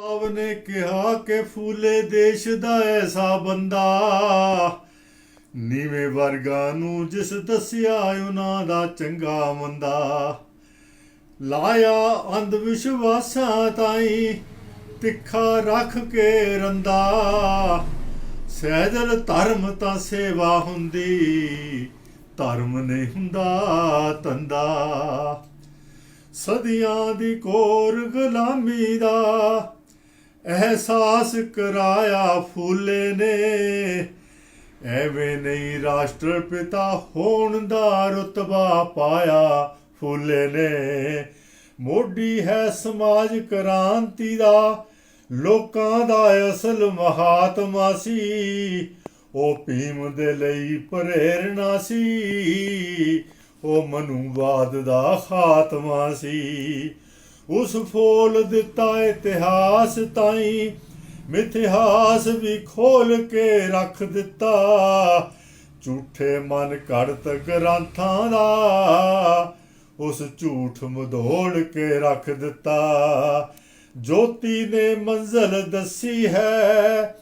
ਆਪ ਨੇ ਕਿਹਾ ਕਿ ਫੂਲੇ ਦੇਸ਼ ਦਾ ਐਸਾ ਬੰਦਾ ਨੀਵੇਂ ਵਰਗਾ ਨੂੰ ਜਿਸ ਦੱਸਿਆ ਉਹਨਾਂ ਦਾ ਚੰਗਾ ਮੰਦਾ। ਲਾਇਆ ਅੰਧ ਵਿਸ਼ਵਾਸਾਂ ਤਾਈ, ਤਿੱਖਾ ਰੱਖ ਕੇ ਰੰਦਾ। ਸਹਿਜਲ ਧਰਮ ਤਾਂ ਸੇਵਾ ਹੁੰਦੀ, ਧਰਮ ਨਹੀਂ ਹੁੰਦਾ ਤੰਦਾ। ਸਦੀਆਂ ਦੀ ਕੋਰ ਗੁਲਾਮੀ ਦਾ ਅਹਿਸਾਸ ਕਰਾਇਆ ਫੂਲੇ ਨੇ। ਐਵੇਂ ਨਹੀਂ ਰਾਸ਼ਟਰ ਪਿਤਾ ਹੋਣ ਦਾ ਰਤਬਾ ਪਾਇਆ ਫੂਲੇ ਨੇ। ਮੋਢੀ ਹੈ ਸਮਾਜ ਕ੍ਰਾਂਤੀ ਦਾ, ਲੋਕਾਂ ਦਾ ਅਸਲ ਮਹਾਤਮਾ ਸੀ। ਉਹ ਭੀਮ ਦੇ ਲਈ ਪ੍ਰੇਰਣਾ ਸੀ। ਉਹ ਮਨੂਵਾਦ ਦਾ ਖਾਤਮਾ ਸੀ। ਉਸ ਫੋਲ ਦਿੱਤਾ ਇਤਿਹਾਸ ਤਾਈ। ਮਿਥਿਹਾਸ ਵੀ ਖੋਲ ਕੇ ਰੱਖ ਦਿੱਤਾ। ਝੂਠੇ ਮਨ ਘੜਤ ਗ੍ਰੰਥਾਂ ਦਾ। ਉਸ ਝੂਠ ਮਧੋੜ ਕੇ ਰੱਖ ਦਿੱਤਾ। ਜੋਤੀ ਨੇ ਮੰਜ਼ਲ ਦੱਸੀ ਹੈ।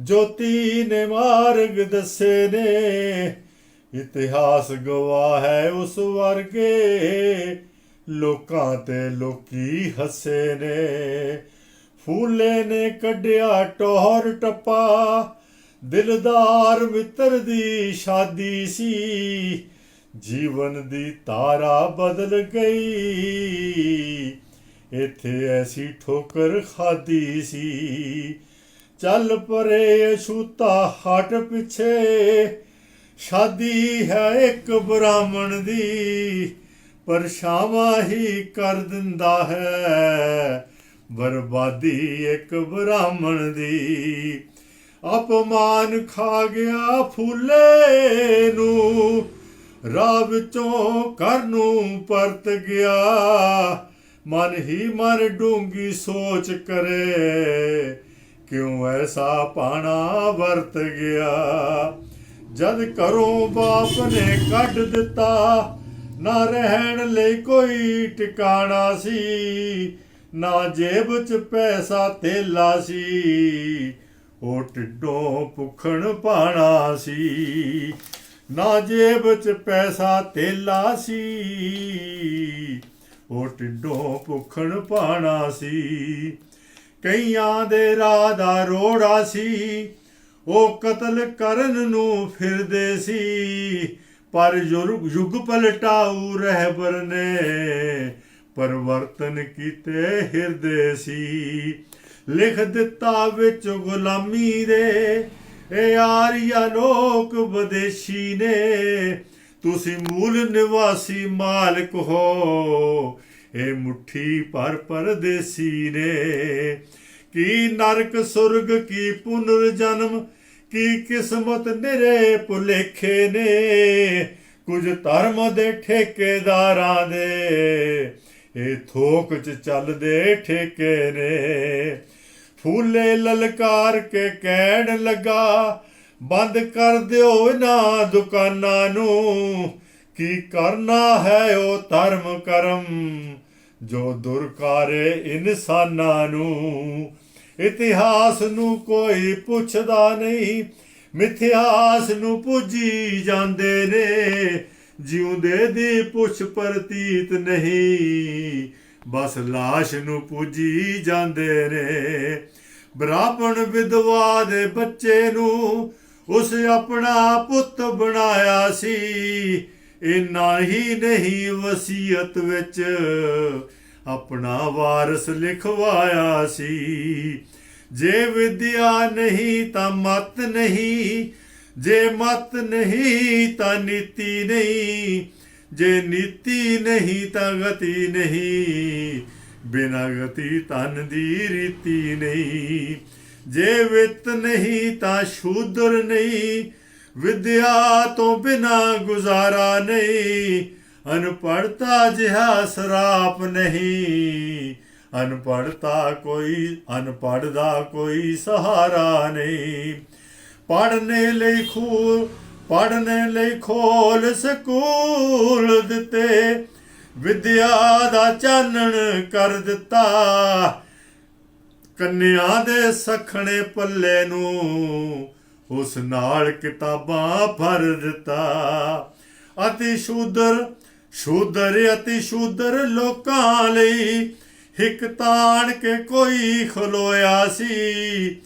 ਜੋਤੀ ਨੇ ਮਾਰਗ ਦੱਸੇ ਨੇ। ਇਤਿਹਾਸ ਗਵਾਹ ਹੈ ਉਸ ਵਰਗੇ। ਲੋਕਾਂ ਤੇ ਲੋਕੀ ਹੱਸੇ ਨੇ। ਫੂਲੇ ਨੇ ਕੱਢਿਆ ਟੋਹਰ ਟੱਪਾ। ਦਿਲਦਾਰ ਮਿੱਤਰ ਦੀ ਸ਼ਾਦੀ ਸੀ। ਜੀਵਨ ਦੀ ਤਾਰਾ ਬਦਲ ਗਈ। ਇੱਥੇ ਐਸੀ ਠੋਕਰ ਖਾਦੀ ਸੀ। ਚੱਲ ਪਰੇ ਅਛੂਤਾ ਹਟ ਪਿੱਛੇ। ਸ਼ਾਦੀ ਹੈ ਇੱਕ ਬ੍ਰਾਹਮਣ ਦੀ। ਪਰਛਾਵਾਂ ਹੀ ਕਰ ਦਿੰਦਾ ਹੈ। ਬਰਬਾਦੀ ਇੱਕ ਬ੍ਰਾਹਮਣ ਦੀ। ਅਪਮਾਨ ਖਾ ਗਿਆ ਫੁੱਲੇ ਨੂੰ। ਰਾਹ ਵਿੱਚੋਂ ਘਰ ਨੂੰ ਪਰਤ ਗਿਆ। ਮਨ ਹੀ ਮਨ ਡੂੰਗੀ ਸੋਚ ਕਰੇ। ਕਿਉਂ ਐਸਾ ਪਾਣਾ ਵਰਤ ਗਿਆ? ਜਦ ਘਰੋਂ ਬਾਪ ਨੇ ਕੱਢ ਦਿੱਤਾ ਨਾ ਰਹਿਣ ਲਈ ਕੋਈ ਟਿਕਾਣਾ ਸੀ, ਨਾ ਜੇਬ 'ਚ ਪੈਸਾ ਤੇਲਾ ਸੀ ਉਹ ਢਿੱਡੋਂ ਭੁੱਖਣ ਪਾਣਾ ਸੀ, ਨਾ ਜੇਬ 'ਚ ਪੈਸਾ ਤੇਲਾ ਸੀ ਉਹ ਟਿੱਡੋਂ ਭੁੱਖਣ ਪਾਣਾ ਸੀ। ਕਈਆਂ ਦੇ ਰਾਹ ਦਾ ਰੋੜਾ ਸੀ, ਉਹ ਕਤਲ ਕਰਨ ਨੂੰ ਫਿਰਦੇ ਸੀ ਪਰ ਯੁਗ ਯੁਗ ਪਲਟਾਊ ਰਹਿਬਰ ਨੇ ਪਰਵਰਤਨ ਕੀਤੇ ਹਿਰਦੇ ਸੀ। ਲਿਖ ਦਿੱਤਾ ਵਿੱਚ ਗੁਲਾਮੀ ਦੇ ਇਹ ਆਰੀਆ ਲੋਕ ਵਿਦੇਸ਼ੀ ਨੇ, ਤੁਸੀਂ ਮੂਲ ਨਿਵਾਸੀ ਮਾਲਕ ਹੋ ਇਹ ਮੁਠੀ ਪਰ ਪਰਦੇਸੀ ਨੇ। ਕੀ ਨਰਕ ਸੁਰਗ, ਕੀ ਪੁਨਰ ਜਨਮ ਕੀ ਕਿਸਮਤ ਨਿਰੇ ਭੁਲੇਖੇ ਨੇ? ਕੁਝ ਧਰਮ ਦੇ ਠੇਕੇਦਾਰਾਂ ਦੇ ਇਹ ਥੋਕ ਚ ਚੱਲਦੇ ਠੇਕੇ ਨੇ। ਫੂਲੇ ਲਲਕਾਰ ਕੇ ਕਹਿਣ ਲੱਗਾ, ਬੰਦ ਕਰ ਦਿਓ ਇਹਨਾਂ ਦੁਕਾਨਾਂ ਨੂੰ। ਕੀ ਕਰਨਾ ਹੈ ਉਹ ਧਰਮ ਕਰਮ, ਜੋ ਦੁਰਕਾਰੇ ਇਨਸਾਨਾਂ ਨੂੰ। ਇਤਿਹਾਸ ਨੂੰ ਕੋਈ ਪੁੱਛਦਾ ਨਹੀਂ। ਮਿਥਿਹਾਸ ਨੂੰ ਪੁੱਜੀ ਜਾਂਦੇ ਨੇ। ਜਿਉਂਦੇ ਦੀ ਪੁੱਛ ਪ੍ਰਤੀਤ ਨਹੀਂ। ਬਸ ਲਾਸ਼ ਨੂੰ ਪੁੱਜੀ ਜਾਂਦੇ ਨੇ। ਬ੍ਰਾਹਮਣ ਵਿਦਵਾ ਦੇ ਬੱਚੇ ਨੂੰ ਉਸ ਆਪਣਾ ਪੁੱਤ ਬਣਾਇਆ ਸੀ। ਇਨਾ ਹੀ ਨਹੀਂ ਵਸੀਅਤ ਵਿੱਚ ਆਪਣਾ ਵਾਰਸ ਲਿਖਵਾਇਆ ਸੀ। ਜੇ ਵਿਦਿਆ ਨਹੀਂ ਤਾਂ ਮਤ ਨਹੀਂ, ਜੇ ਮਤ ਨਹੀਂ ਤਾਂ ਨੀਤੀ ਨਹੀਂ, ਜੇ ਨੀਤੀ ਨਹੀਂ ਤਾਂ ਗਤੀ ਨਹੀਂ, ਬਿਨਾ ਗਤੀ ਤਨ ਦੀ ਰੀਤੀ ਨਹੀਂ। ਜੇ ਵਿਤ ਨਹੀਂ ਤਾਂ ਸ਼ੂਦਰ ਨਹੀਂ, ਵਿਦਿਆ ਤੋਂ ਬਿਨਾ ਗੁਜ਼ਾਰਾ ਨਹੀਂ ਅਨਪੜਤਾ ਜਿਹਾ ਸਰਾਪ ਨਹੀਂ। ਅਨਪੜਤਾ ਕੋਈ ਅਨਪੜ੍ਹ ਦਾ ਕੋਈ ਸਹਾਰਾ ਨਹੀਂ। ਪੜਨੇ ਲਈ ਖੂਲ ਪੜਨੇ ਲਈ ਖੋਲ ਸਕੂਲ ਦਿੱਤੇ। ਵਿਦਿਆ ਦਾ ਚਾਨਣ ਕਰ ਦਿੱਤਾ। ਕੰਨਿਆ ਦੇ ਸਖਣੇ ਪੱਲੇ ਨੂੰ ਉਸ ਨਾਲ ਕਿਤਾਬਾਂ ਭਰ ਦਿੱਤਾ। ਅਤੀ ਸ਼ੂਦਰ ਸ਼ੂਦਰ ਅਤੀ ਸ਼ੂਦਰ ਲੋਕਾਂ ਲਈ ਹਿੱਕ ਤਾਣ ਕੇ ਕੋਈ ਖਲੋਇਆ ਸੀ।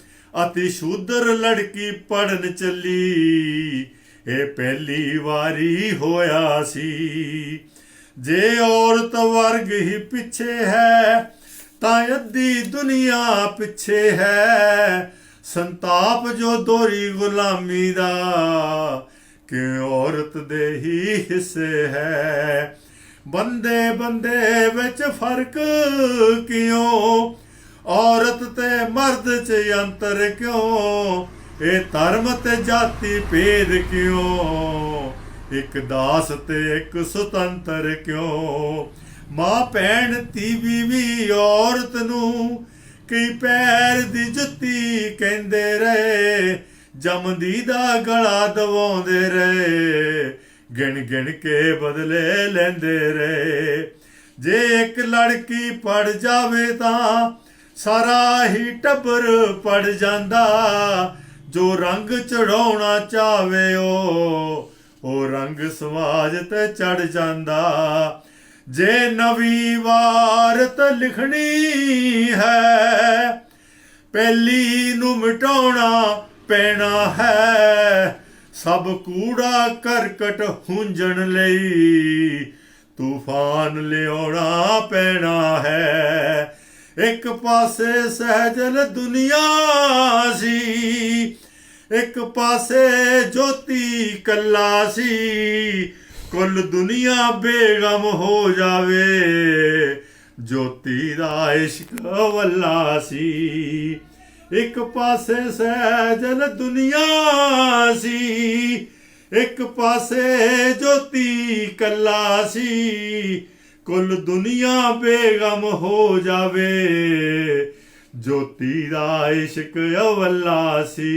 ਅਤੀ ਸ਼ੂਦਰ ਲੜਕੀ ਪੜਨ ਚੱਲੀ, ਇਹ ਪਹਿਲੀ ਵਾਰੀ ਹੋਇਆ ਸੀ। ਜੇ ਔਰਤ ਵਰਗ ਹੀ ਪਿੱਛੇ ਹੈ, ਤਾਂ ਅੱਧੀ ਦੁਨੀਆ ਪਿੱਛੇ ਹੈ। ਸੰਤਾਪ ਜੋ ਦੋਰੀ ਗੁਲਾਮੀ ਦਾ ਕਿ ਔਰਤ ਦੇ ਹੀ ਹਿੱਸੇ ਹੈ? ਬੰਦੇ ਬੰਦੇ ਵਿੱਚ ਫ਼ਰਕ ਕਿਉਂ? ਔਰਤ ਤੇ ਮਰਦ 'ਚ ਅੰਤਰ ਕਿਉਂ? ਇਹ ਧਰਮ ਤੇ ਜਾਤੀ ਭੇਦ ਕਿਉਂ? ਇੱਕ ਦਾਸ ਤੇ ਇੱਕ ਸੁਤੰਤਰ ਕਿਉਂ? ਮਾਂ ਭੈਣ ਧੀ ਵੀ ਔਰਤ ਨੂੰ ਕਈ ਪੈਰ ਦੀ ਜੁੱਤੀ ਕਹਿੰਦੇ ਰਹੇ? ਜਮਦੀ ਦਾ ਗਲਾ ਦਵਾਉਂਦੇ ਰਹੇ, ਗਿਣ ਗਿਣ ਕੇ ਬਦਲੇ ਲੈਂਦੇ ਰਹੇ। ਜੇ ਇੱਕ ਲੜਕੀ ਪੜ ਜਾਵੇ ਤਾਂ ਸਾਰਾ ਹੀ ਟੱਬਰ ਪੜ ਜਾਂਦਾ। ਜੋ ਰੰਗ ਚੜਾਉਣਾ ਚਾਵੇ ਉਹ ਉਹ ਰੰਗ ਸਮਾਜ ਤੇ ਚੜ ਜਾਂਦਾ। ਜੇ ਨਵੀਂ ਵਾਰਤ ਲਿਖਣੀ ਹੈ, ਪਹਿਲੀ ਨੂੰ ਮਿਟਾਉਣਾ ਪੈਣਾ ਹੈ। ਸਭ ਕੂੜਾ ਕਰਕਟ ਹੁੰਜਣ ਲਈ ਤੂਫਾਨ ਲਿਆਉਣਾ ਪੈਣਾ ਹੈ। ਇੱਕ ਪਾਸੇ ਸਹਿਜਲ ਦੁਨੀਆ ਸੀ, ਇੱਕ ਪਾਸੇ ਜੋਤੀ ਕੱਲਾ ਸੀ। ਕੁੱਲ ਦੁਨੀਆ ਬੇਗਮ ਹੋ ਜਾਵੇ, ਜੋਤੀ ਦਾ ਇਸ਼ਕ ਵੱਲਾ ਸੀ। ਇੱਕ ਪਾਸੇ ਸਹਿਜਲ ਦੁਨੀਆ ਸੀ, ਇੱਕ ਪਾਸੇ ਜੋਤੀ ਕੱਲਾ ਸੀ। ਕੁੱਲ ਦੁਨੀਆ ਬੇਗਮ ਹੋ ਜਾਵੇ, ਜੋਤੀ ਦਾ ਇਸ਼ਕ ਅਵੱਲਾ ਸੀ।